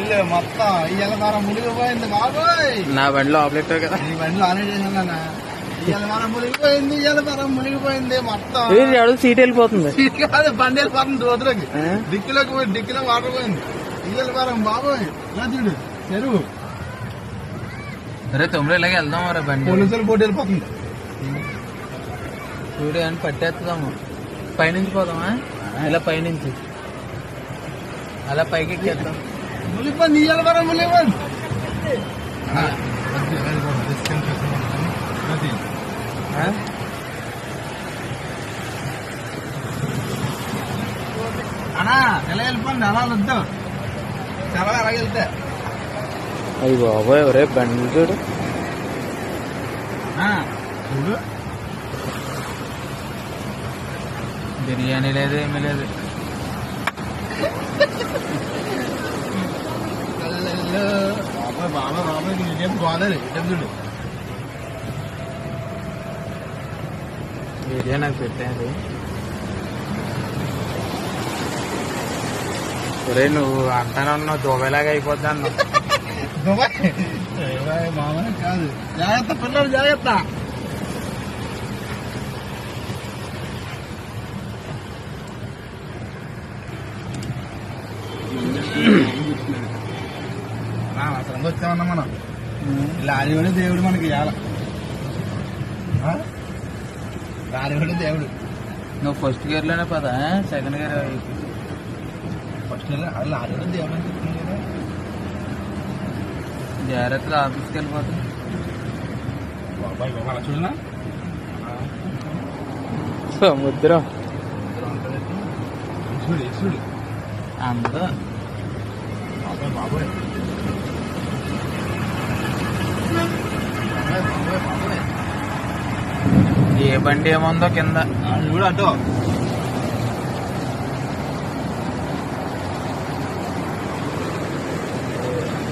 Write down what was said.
ఇల్లు మొత్తం. ఇయ్యాల వారం మునిగిపోయింది బాబోయ్. నా బండిలో ఆపరేటర్ కదా. ఈ బండిలో ఆనే చేసాను ఇయ్యాల మునిగిపోయింది ఇయ్యాల వారం మునిగిపోయింది మొత్తం. ఎవడో సీట్ వెళ్ళిపోతుంది. సీట్ కాదు బండి వెళ్ళిపోతుంది రోజులకి ఆ? డిక్కిలోకి పోయి డిక్కిలో వాటర్ పోయింది. ఇయ్యాల వారం బాబోయ్. చూడు చెరువు. అరే తొమ్మిది ఇలాగే వెళ్దాం రా బండి. పోలీసులు పోటీ వెళ్ళిపోతుంది. చూడు అని పట్టేస్తాము పైనుంచి పోదామా? ఇలా పైనుంచి. అలా పైకి ఎక్కేద్దాం మునిగిపోయింది ఇయ్యాల వారం ఆ? అన్నా ఎలా వెళ్ళిపోండి అలా వద్దు చాలా అలాగే వెళ్తే అయ్యి బాబోయ్ ఒరే బండి చూడు ఆ, చూడు బిర్యానీ లేదు ఏమీ లేదు బాగా బాబాయ్ బాబాయ్ ఇదేం ఇబ్బందులు ఇదేం నాకు పెట్టారు ఒరే నువ్వు అంటానన్నా దుబాయ్లాగా అయిపోద్ది అన్న దుబాయ్ దుబాయ్ మామూలు కాదు జాగ్రత్త పిల్లలు జాగ్రత్త Mm-hmm. అసలు వచ్చామన్నా మనం. లారీ కూడా దేవుడు మనకి ఇవ్వాల లారీ కూడా దేవుడు. నువ్వు ఫస్ట్ గేర్లోనే పదా సెకండ్ గేర్ ఫస్ట్ లారీ కూడా దేవుడు అని చెప్తుంది కదా. జాగ్రత్తగా ఆఫీస్కి వెళ్ళిపోతుంది బాబాయ్ బాబా అలా చూడనా? సముద్రం. చూడు చూడు. బాబాయ్ బాబాయ్ బాబాయ్ బాబాయ్ ఏ బండి ఏముందో కింద. అది